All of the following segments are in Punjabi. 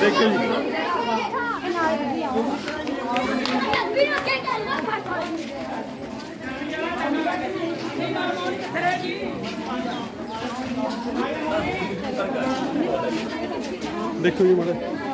ਦੇਖੋ ਜੀ ਦੇਖੋ ਜੀ ਮਾੜਾ।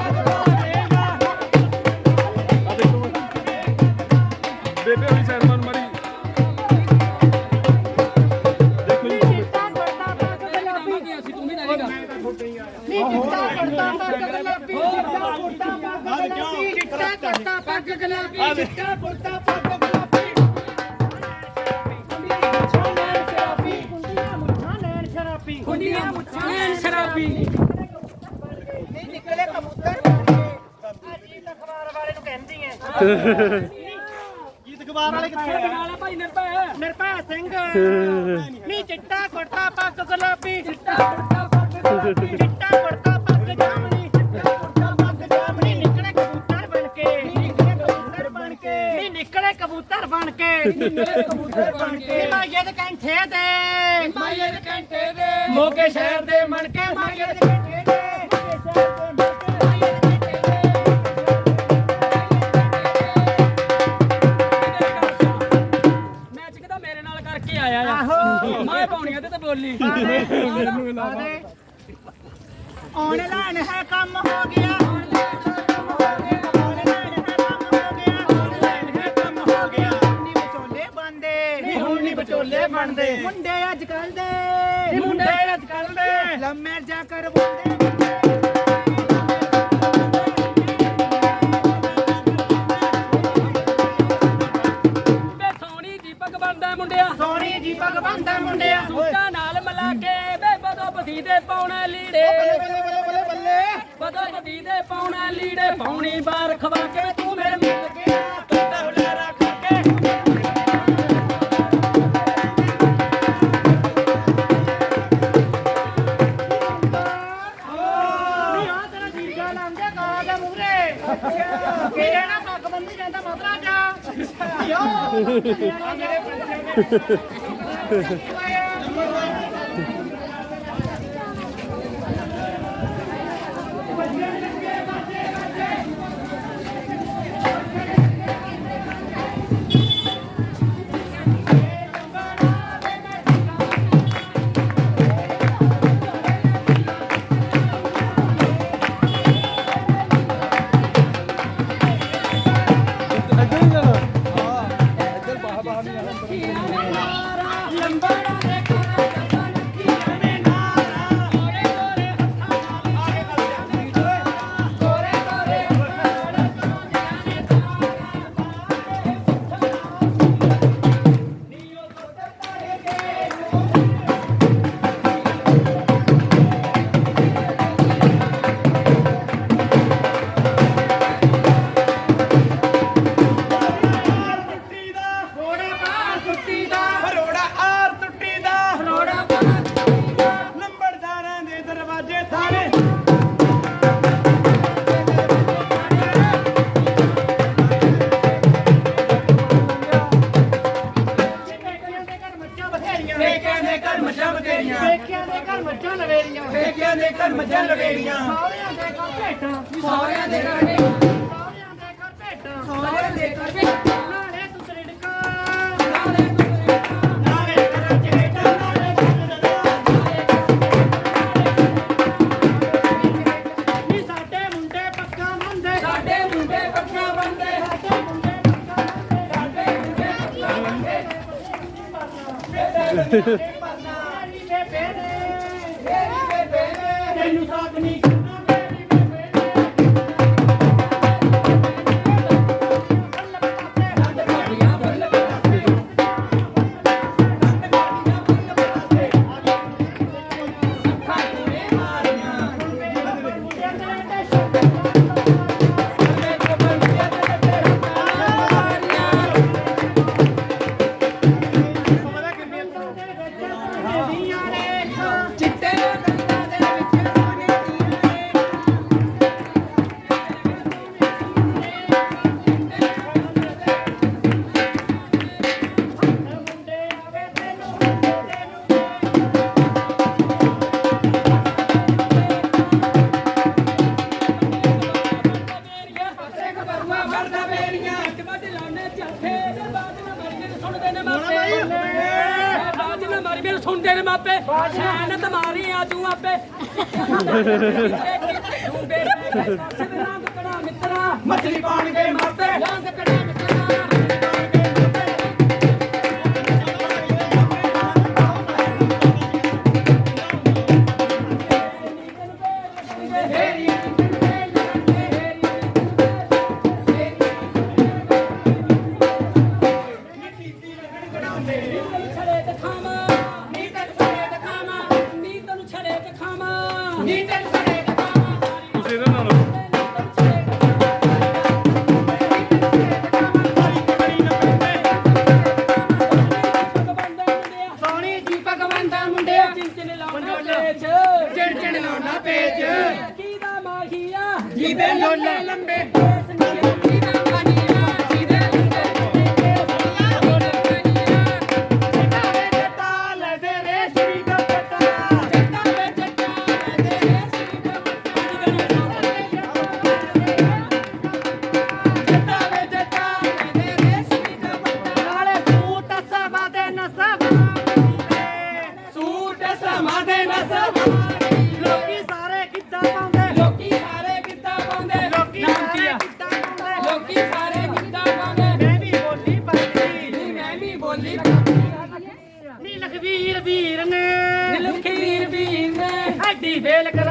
ਸ਼ਰਾਬੀ ਨਹੀਂ ਨਿਕਲੇ ਕਬੂਤਰ ਅਜੀਬ ਅਖਬਾਰ ਵਾਲੇ ਨੂੰ ਕਹਿੰਦੀ ਐ। ਗੀਤ ਅਖਬਾਰ ਵਾਲੇ ਕਿੱਥੇ ਨਾਲੇ ਭਾਈ ਨਿਰਭੈ। ਨਿਰਭੈ ਸਿੰਘ। ਨਹੀਂ ਚਿੱਟਾ ਕੁੜਤਾ ਪੱਗ ਗੁਲਾਬੀ। ਚਿੱਟਾ ਕੁੜਤਾ ਪੱਗ ਗੁਲਾਬੀ। ਚਿੱਟਾ ਕੁੜਤਾ ਪੱਗ ਜਾਮਣੀ ਚਿੱਟਾ ਕੁੜਤਾ ਪੱਗ ਜਾਮਣੀ ਨਿਕਲੇ ਕਬੂਤਰ ਬਣ ਕੇ। ਨਿਕਲੇ ਕਬੂਤਰ ਬਣ ਕੇ। ਨਹੀਂ ਨਿਕਲੇ ਕਬੂਤਰ ਬਣ ਕੇ। ਨਿਕਲੇ ਕਬੂਤਰ ਬਣ ਕੇ। ਮਾਈਏ ਦੇ ਕੰਠੇ ਦੇ ਮਾਈਏ ਦੇ ਕੰਠੇ ਮੋਗੇ ਸ਼ਹਿਰ ਦੇ ਮਣ ਕੇ ਮਾਈਏ ਦੇ ਆਹੋ। ਮੈਂ ਪਾਉਣੀਆਂ ਤੇ ਤਾਂ ਬੋਲੀ। ਆਨਲਾਈਨ ਹੈ ਕੰਮ ਹੋ ਗਿਆ। ਵਿਚੋਲੇ ਬਣਦੇ। ਮੁੰਡੇ ਅੱਜ ਕੱਲ ਦੇ। ਮੁੰਡੇ ਅੱਜ ਕੱਲ ਦੇ। ਲੰਮੇ ਜਾ ਕਰ ਬੰਦੇ ਵੇ ਸੋਹਣੀ ਦੀਪਕ ਬਣਦਾ ਮੁੰਡਿਆ। ਸੋਹਣੀ ਜੀ ਪੱਗ ਬੰਦਾ ਮੁੰਡਿਆ। ਸੂਟਾਂ ਨਾਲ ਮਿਲਾ ਕੇ ਵੇ ਬਦੋ ਬਦੀ ਦੇ ਪਾਉਣਾ ਲੀੜੇ। ਬੱਲੇ ਬੱਲੇ ਬੱਲੇ ਬੱਲੇ ਬਦੋ ਬਦੀ ਦੇ ਪਾਉਣਾ ਲੀੜੇ ਪਾਉਣੀ ਬਾਰ ਖਵਾ ਕੇ ਤੂੰ ਮੇਰੇ ਮਿਲ ਗਿਆ ਪੱਗ ਬੰਦੀ ਘਰ ਮੱਝਾਂ ਲਵੇਰੀਆਂ ਪੇਕਿਆਂ ਦੇ ਘਰ ਮੱਝਾਂ ਲਵੇਰੀਆਂ ਸਹੁਰਿਆਂ ਦੇ ਘਰ ਭੇਟਾਂ। ਸਹੁਰਿਆਂ ਦੇ ਘਰ ਭੇਟਾਂ। ਸਹੁਰਿਆਂ ਦੇ ਘਰ ਭੇਟਾਂ। ਨਾਲੇ ਤੂੰ ਤੜਕਾ ਨਾਲੇ ਤੂੰ ਤੜਕਾ ਨਾਲੇ ਘਰਾਂ ਚ ਹੇਠਾਂ ਨਾਲੇ ਨੀ ਸਾਡੇ ਮੁੰਡੇ ਪੱਕਾ ਮੰਦੇ ਸਾਡੇ ਮੁੰਡੇ ਪੱਕਾ ਬੰਦੇ ਸਾਡੇ ਮੁੰਡੇ ਪੱਕਾ ਬੰਦੇ ਸਾਡੇ ਮੁੰਡੇ ਪੱਕਾ ਬੰਦੇ 对对对对。ਬੋਲੀ। ਨੀ ਲਖਵੀਰ ਵੀਰ ਨੇ। ਲਖਵੀਰ ਵੀਰ ਨੇ। ਹੱਡੀ ਵੇਲ ਕਰ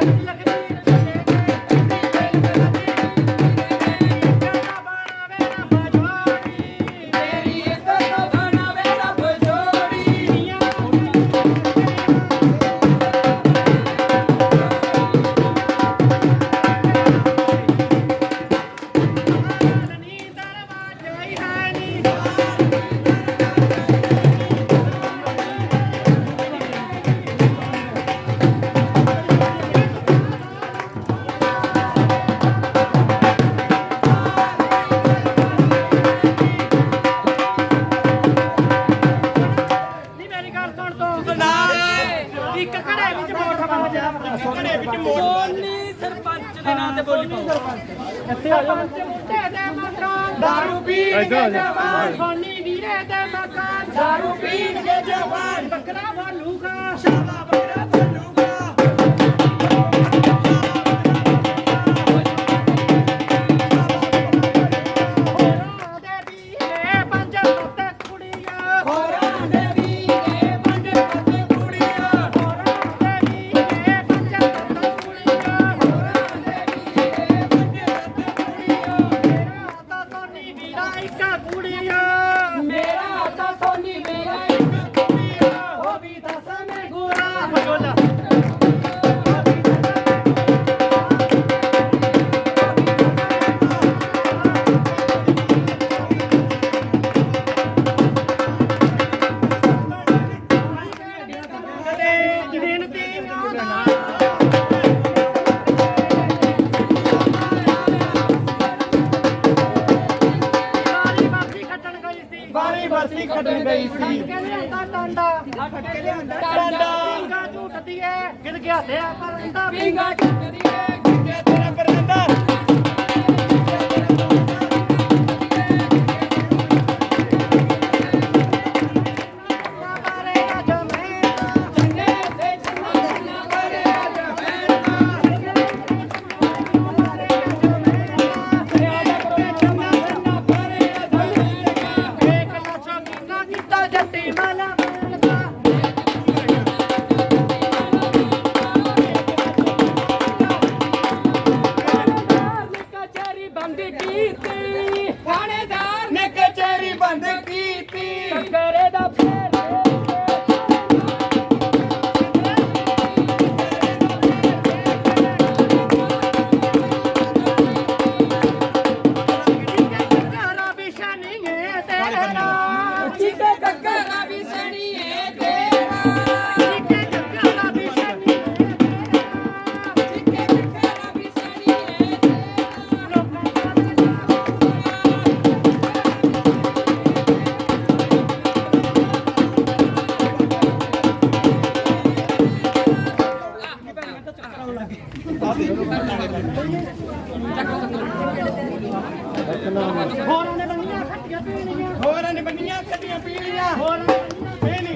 ਸੋਨੀ ਸਰਪੰਚ ਦੇ ਨਾਂ ਤੇ ਬੋਲੀ ਪਾਓ। ਇੱਥੇ ਆ ਜਾਓ ਮੁੰਡੇ ਦੇ ਮਸਤਾਨ ਦਾਰੂ ਪੀਣ ਦੇ ਜਵਾਨ ਸੋਨੀ ਵੀਰੇ ਦੇ ਮਸਤਾਨ ਦਾਰੂ ਪੀਣ ਦੇ ਜਵਾਨ ਬੱਕਰਾ ਭਾਲੂ ਕਾ ਸ਼ਾਬਾਸ਼ ਹੋਰ ਉਹਨੇ ਬੰਨੀਆਂ ਖੱਟੀਆਂ ਪੀਣੀਆਂ ਹੋਰ ਉਹਨੇ ਬੰਨੀਆਂ ਖੱਟੀਆਂ ਪੀਣੀਆਂ ਹੋਰ ਪੀਣੀ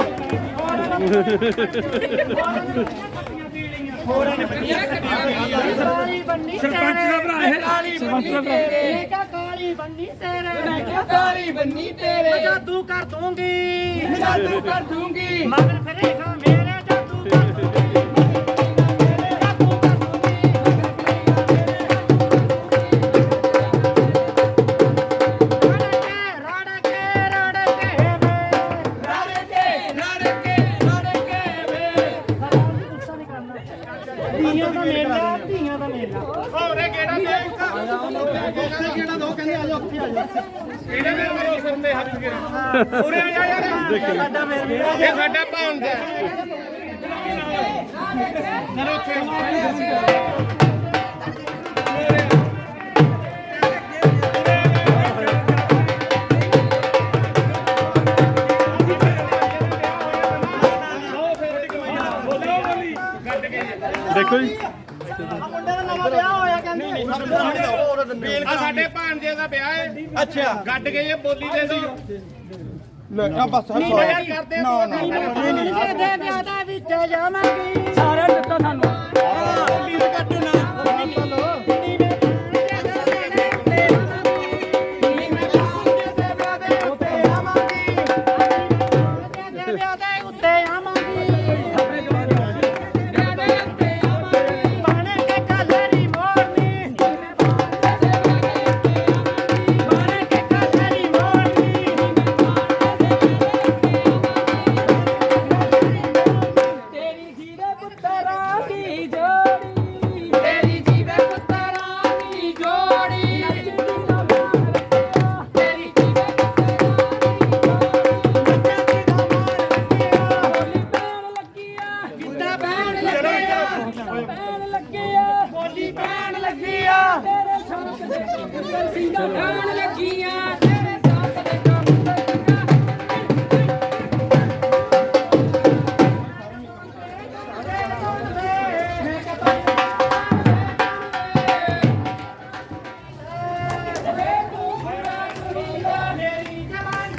ਹੋਰ ਉਹਨੇ ਬੰਨੀਆਂ ਖੱਟੀਆਂ ਪੀਣੀਆਂ ਕਾਲੀ ਬੰਨੀ ਸਰਪੰਚ ਦਾ ਭਰਾ ਇਹ ਕਾਲੀ ਸਰਪੰਚ ਦਾ ਭਰਾ ਇਹ ਕਾ ਕਾਲੀ ਬੰਨੀ ਤੇਰੇ। ਮੈਂ ਕਿਹਾ ਕਾਲੀ ਬੰਨੀ ਤੇਰੇ। ਮਜਾ ਤੂੰ ਕਰ ਦੂੰਗੀ ਮਜਾ ਤੂੰ ਕਰ ਦੂੰਗੀ। ਮਗਰ ਫਿਰੇਗਾ। ਮੇਲ ਇਹ ਸਾਡਾ ਭਾਉਂਦਾ ਦੇਖੋ ਜੀ। ਮੁੰਡੇ ਦਾ ਨਵਾਂ ਵਿਆਹ ਹੋਇਆ ਕਹਿੰਦੇ ਆ ਸਾਡੇ ਭਾਂਜੇ ਦਾ ਵਿਆਹ ਹੈ। ਅੱਛਾ। ਗੱਡ ਗਏ ਬੋਲੀ ਦੇ ਦੋ। ਲੈ ਆ ਬਸ ਯਾਰ ਕਰਦੇ ਨਾ ਨਾ ਮੁੰਡੇ ਦੇ ਵਿਆਹ ਦਾ ਵਿੱਚ ਜਾਵਾਂਗੀ। ਸਾਰਿਆਂ ਨੂੰ ਦਿੱਤਾ ਸਾਨੂੰ। ਲੱਗਿਆ ਪੈਣ ਲੱਗਿਆ ਬੋਲੀ ਬਹਿਣ ਲੱਗਿਆ ਤੇਰੇ ਸ਼ੌਕ ਦੇ ਸਿੰਗਲ ਖਾਣ ਲੱਗੀਆਂ।